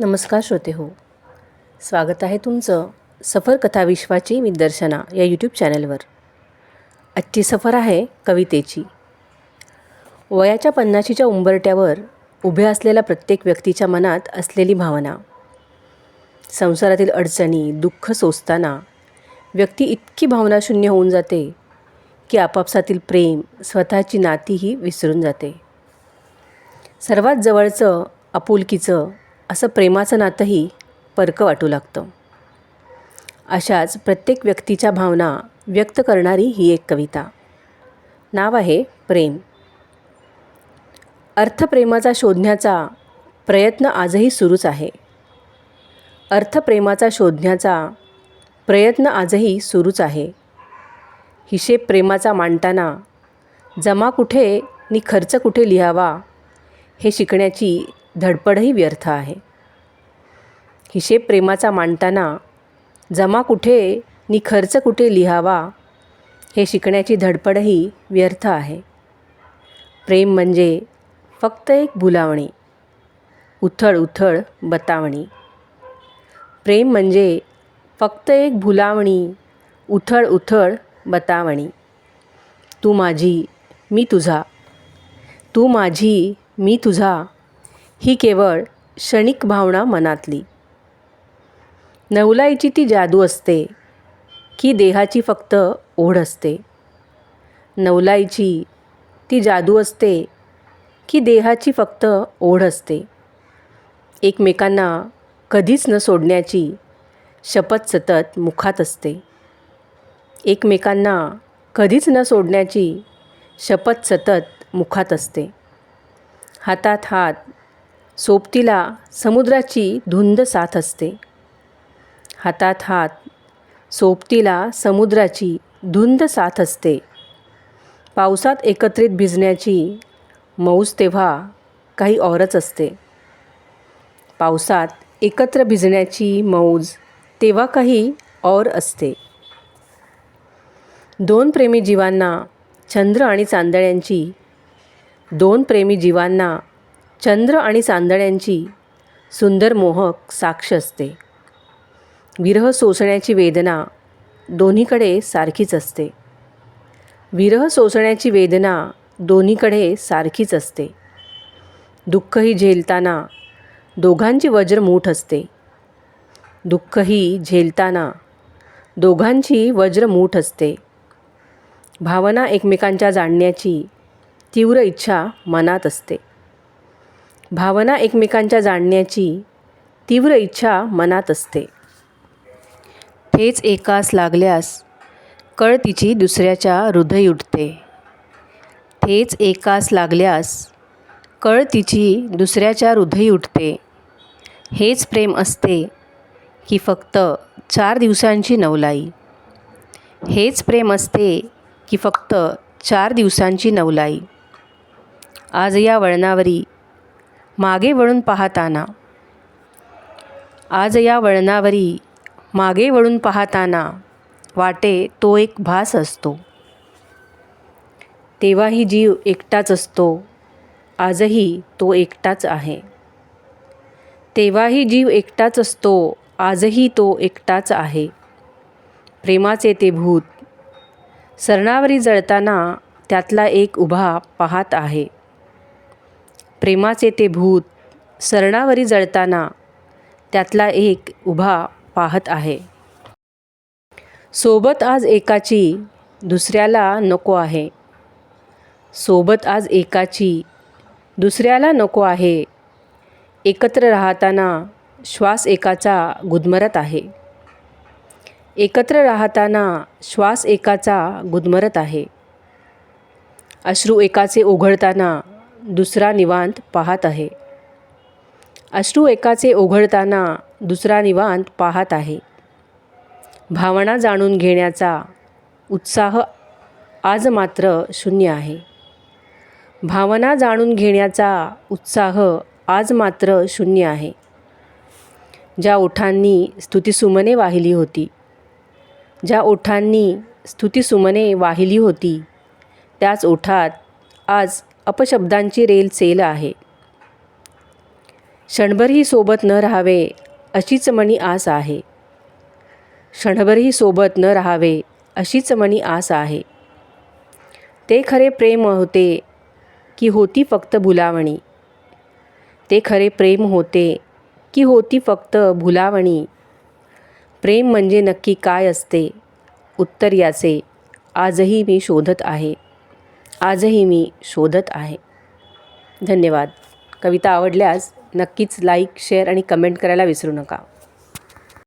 नमस्कार श्रोते हो. स्वागत आहे तुमचं सफर कथा विश्वाची मी दर्शना या यूट्यूब चॅनलवर. आजची सफर आहे कवितेची. वयाच्या पन्नाशीच्या उंबरट्यावर उभ्या असलेल्या प्रत्येक व्यक्तीच्या मनात असलेली भावना. संसारातील अडचणी दुःख सोसताना व्यक्ती इतकी भावनाशून्य होऊन जाते की आपापसातील प्रेम स्वतःची नातीही विसरून जाते. सर्वात जवळचं आपुलकीचं असं प्रेमाचं नातंही परकं वाटू लागतं. अशाच प्रत्येक व्यक्तीच्या भावना व्यक्त करणारी ही एक कविता. नाव आहे प्रेम. अर्थप्रेमाचा शोधण्याचा प्रयत्न आजही सुरूच आहे. अर्थप्रेमाचा शोधण्याचा प्रयत्न आजही सुरूच आहे. हिशेब प्रेमाचा मांडताना जमा कुठे नि खर्च कुठे लिहावा हे शिकण्याची धडपडही व्यर्थ आहे. हिशेब प्रेमाचा मांडताना जमा कुठे नि खर्च कुठे लिहावा हे शिकण्याची धडपडही व्यर्थ आहे. प्रेम म्हणजे फक्त एक भुलावणी उथळ उथळ बतावणी. प्रेम म्हणजे फक्त एक भुलावणी उथळ उथळ बतावणी. तू माझी मी तुझा. तू माझी मी तुझा. ही केवळ क्षणिक भावना मनातली. नवलाईची ती जादू असते की देहाची फक्त ओढ असते. नवलाईची ती जादू असते की देहाची फक्त ओढ असते. एकमेकांना कधीच न सोडण्याची शपथ सतत मुखात असते. एकमेकांना कधीच न सोडण्याची शपथ सतत मुखात असते. हातात हात सोबतीला समुद्राची धुंद साथ असते. हातात हात सोबतीला समुद्राची धुंद साथ असते. पावसात एकत्रित भिजण्याची मौज तेव्हा काही औरच असते. पावसात एकत्र भिजण्याची मौज तेव्हा काही और असते. दोन प्रेमी जीवांना चंद्र आणि चांदण्यांची दोन प्रेमी जीवांना चंद्र आणि चांदण्यांची सुंदर मोहक साक्ष असते. विरह सोसण्याची वेदना दोन्हीकडे सारखीच असते. विरह सोसण्याची वेदना दोन्हीकडे सारखीच असते. दुःखही झेलताना दोघांची वज्र मूठ असते. दुःखही झेलताना दोघांची वज्र मूठ असते. भावना एकमेकांच्या जाणण्याची तीव्र इच्छा मनात असते. भावना एकमेकांच्या जाणण्याची तीव्र इच्छा मनात असते. ठेच एकास लागल्यास कळ तिची दुसऱ्याच्या हृदय उठते ठेच एकास लागल्यास कळ तिची दुसऱ्याच्या हृदय उठते हेच प्रेम असते की फक्त चार दिवसांची नवलाई. हेच प्रेम असते की फक्त चार दिवसांची नवलाई. आज या वळणावरी मागे वळून पाहताना. आज या वळणावरी मागे वळून पाहताना वाटे तो एक भास असतो. तेव्हाही जीव एकटाच असतो. आजही तो एकटाच आहे. तेव्हाही जीव एकटाच असतो. आजही तो एकटाच आहे. प्रेमाचे ते भूत. सरणावरी जळताना त्यातला एक उभा पाहत आहे. प्रेमाचे ते भूत सरणावरी जळताना त्यातला एक उभा पाहत आहे. सोबत आज एकाची दुसऱ्याला नको आहे. सोबत आज एकाची दुसऱ्याला नको आहे. एकत्र राहताना श्वास एकाचा गुदमरत आहे. एकत्र राहताना श्वास एकाचा गुदमरत आहे. अश्रू एकाचे ओघळताना दुसरा निवांत पाहत आहे. अश्रू एकाचे ओघळताना दुसरा निवांत पाहत आहे. भावना जाणून घेण्याचा उत्साह आज मात्र शून्य आहे. भावना जाणून घेण्याचा उत्साह आज मात्र शून्य आहे. ज्या ओठांनी स्तुतिसुमने वाहिली होती ज्या ओठांनी स्तुतिसुमने वाहिली होती त्याच ओठात आज अपशब्दांची रेल सेल आहे. क्षणभरही सोबत न राहावे अशीच मणी आस आहे. क्षणभरही सोबत न राहावे अशीच मणी आस आहे. ते खरे प्रेम होते की होती फक्त भुलावणी. ते खरे प्रेम होते की होती फक्त भुलावणी. प्रेम म्हणजे नक्की काय असते? उत्तर याचे आजही मी शोधत आहे. आजही मी शोधत आहे. धन्यवाद. कविता आवडल्यास नक्कीच लाईक शेअर आणि कमेंट करायला विसरू नका.